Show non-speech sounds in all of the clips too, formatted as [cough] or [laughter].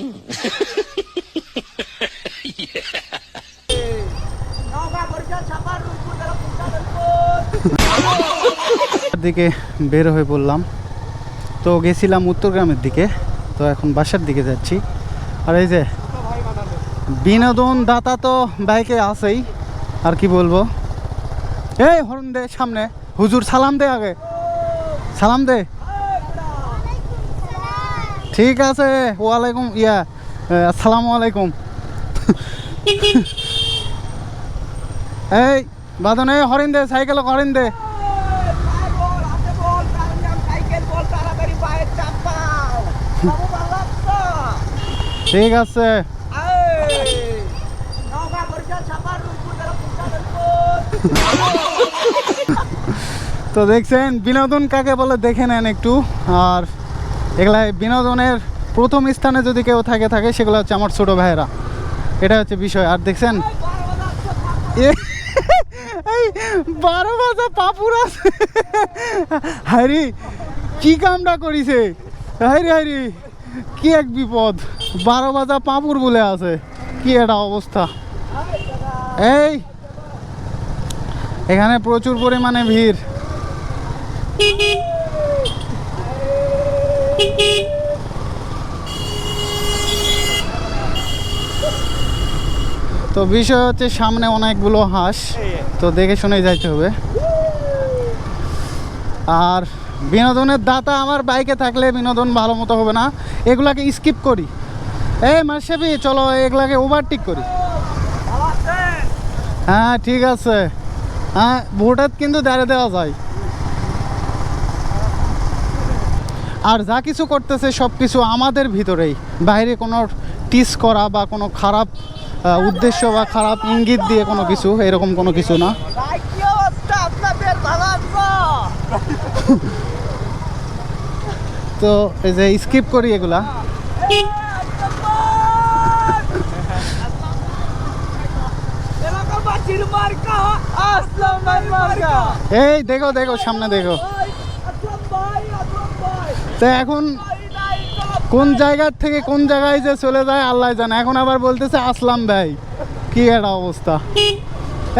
[laughs] দিকে বের হয়ে পড়লাম। তো গেছিলাম উত্তরগ্রামের দিকে। তো এখন বাসার দিকে যাচ্ছি। আর এই যে বিনোদন দাতা তো বাইকে আছেই। আর কি বলব? এই হরণ দে সামনে। হুজুর সালাম দে আগে। সালাম দে। ঠিক আছে, ওয়ালাইকুম, ইয়া আসসালামু আলাইকুম। এই, বাদন হরিণ দে, সাইকেল, হরিণ দে। ঠিক আছে। তো দেখছেন, বিনোদন কাকে বলে দেখে নেন একটু, আর এগুলা বিনোদনের প্রথম স্থানে যদি কেউ থাকে থাকে, সেগুলো হচ্ছে আমার ছোট ভাইয়েরা। এটা হচ্ছে বিষয়। আর দেখছেন এই বারো বাজা পাপুর আছে। হাইরি কি কামটা করিছে? হাইরি হাইরি কি এক বিপদ। বারো বাজা পাপুর বলে আছে। কি একটা অবস্থা? এই, এখানে প্রচুর পরিমাণে ভিড়। [laughs] তো বিষয় হচ্ছে সামনে অনেকগুলো হাঁস, তো দেখে শুনে যাইতে হবে। আর বিনোদনের দাতা আমার বাইকে থাকলে বিনোদন ভালো মতো হবে না, এগুলাকে স্কিপ করি। এই মাসেবি, চলো এগুলাকে ওভারটেক করি। হ্যাঁ ঠিক আছে। হ্যাঁ ভোটার কিন্তু দাঁড়িয়ে দেওয়া যায়। আর যা কিছু করতেছে সব কিছু আমাদের ভিতরেই। বাইরে কোনো টিস করা বা কোনো খারাপ উদ্দেশ্য বা খারাপ ইঙ্গিত দিয়ে কোনো কিছু এরকম কোনো কিছু না। তো এই যে স্কিপ করি এগুলা। এই দেখো দেখো সামনে দেখো। তো এখন কোন জায়গার থেকে কোন জায়গায় যে চলে যায় আল্লাহ জানে। এখন আবার বলতেছে আসলাম ভাই। কি একটা অবস্থা।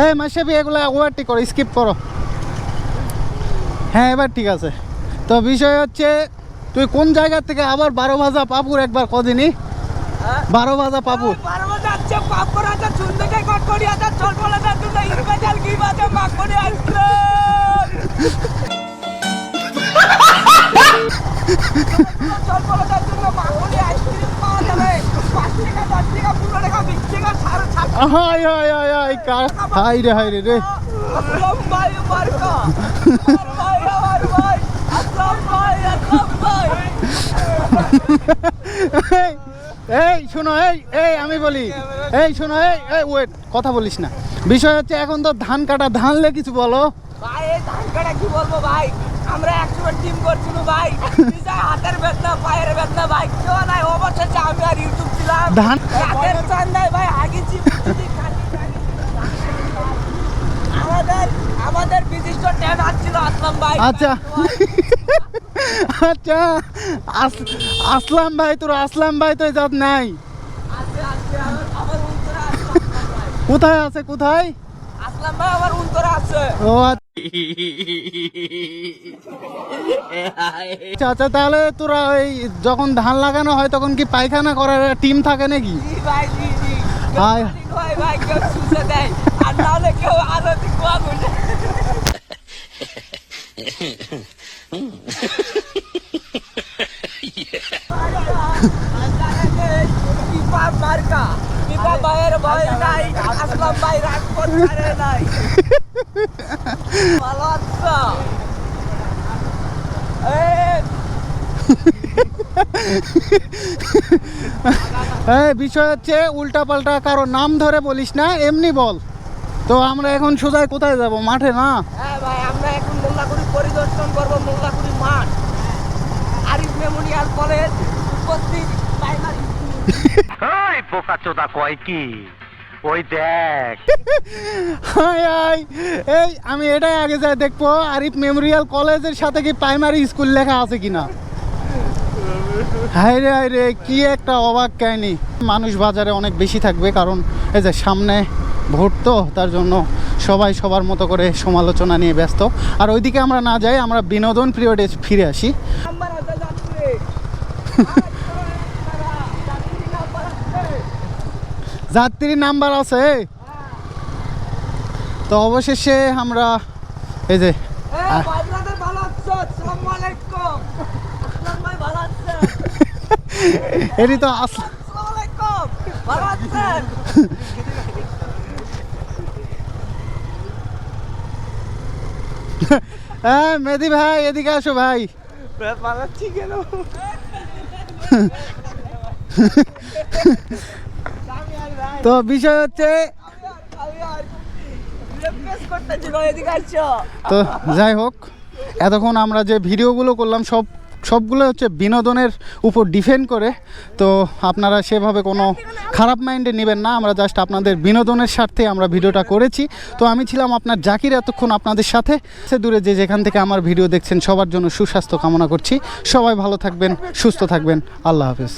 এই মাসেবি এগুলো ওভারটি করো স্কিপ করো। হ্যাঁ এবার ঠিক আছে। তো বিষয় হচ্ছে তুই কোন জায়গা থেকে আবার বারো ভাজা পাপুর একবার কদিনই? বারো ভাজা পাপুর। হাই হাই হাই হাই কার হাই রে হাই রে রে। এই, এই শোনো এই এই আমি বলি। এই শোনো এই এই ওয়েট কথা বলিস না। বিষয় হচ্ছে এখন তো ধান কাটা ধান ধানলে কিছু বলো। ভাই এই ধান কাটা কি বলব ভাই? আমরা একসময় টিম করছিল ভাই। হাতের বেদনা পায়ের বেদনা ভাই। কেউ নাই অবশেষে আমি আর ইউটিউব ছিলাম। ধান রাতের চান্দায় ভাই আগিছি আমাদের আমাদের বিশিষ্ট ট্যান আসছিল আসলাম ভাই। আচ্ছা। আচ্ছা। আসলাম ভাই তোর আসলাম ভাই তো যাত নাই। কোথায় আছে কোথায়? আসলাম ভাই আমার উত্তরে আছে ও আচ্ছা। আচ্ছা তাহলে তোরা ওই যখন ধান লাগানো হয় তখন কি পায়খানা করার টিম থাকে নাকি? ভাই জি জি কেউ হাই। পানি খাওয়ায় ভাই কেউ শুষে দেয় আর নাহলে কেউ আলো কুয়া গুলে পিপা মার্কা পিপা ভাইয়ের ভয় নাই আসলাম ভাই রাজপথ ছাড়ে নাই ভালো আছো এই এই বিষয় হচ্ছে উল্টা পাল্টা কারও নাম ধরে বলিস না এমনি বল। তো আমরা এখন সোজায় কোথায় যাব? মাঠে না? হ্যাঁ ভাই আমরা এখন মোল্লাকুড়ি পরিদর্শন করব মোল্লাকুড়ি মাঠ। আরিফ মেমোরিয়াল কলেজ উপস্থিত প্রাইমারি ওই বোকা কয় কি? ওই দেখ। হাই হাই এই আমি এটাই আগে যাই দেখব আরিফ মেমোরিয়াল কলেজের সাথে কি প্রাইমারি স্কুল লেখা আছে কিনা? হাই রে হাই রে কি একটা অবাক কাহিনী। মানুষ বাজারে অনেক বেশি থাকবে কারণ এই যে সামনে ভোট তো তার জন্য সবাই সবার মতো করে সমালোচনা নিয়ে ব্যস্ত। আর ওইদিকে আমরা না যাই আমরা বিনোদন পিরিয়ডে ফিরে আসি। যাত্রী নাম্বার আছে। তো অবশেষে আমরা এই যে এ ভাই ব্রাদার ভালো আছো আসসালামু আলাইকুম আসসালাম ভাই ভালো আছেন এটি তো [laughs] হ্যাঁ মেদি ভাই এদিকে আসো ভাই। পালাচ্ছি কেন আর [laughs] ভাই তো বিষয় হচ্ছে তো যাই হোক এতক্ষণ আমরা যে ভিডিওগুলো করলাম সব সবগুলো হচ্ছে বিনোদনের উপর ডিফেন্ড করে। তো আপনারা সেভাবে কোনো খারাপ মাইন্ডে নেবেন না, আমরা জাস্ট আপনাদের বিনোদনের স্বার্থে আমরা ভিডিওটা করেছি। তো আমি ছিলাম আপনার জাকির, এতক্ষণ আপনাদের সাথে। সে দূরে যে যেখান থেকে আমার ভিডিও দেখছেন, সবার জন্য সুস্বাস্থ্য কামনা করছি। সবাই ভালো থাকবেন, সুস্থ থাকবেন। আল্লাহ হাফিজ।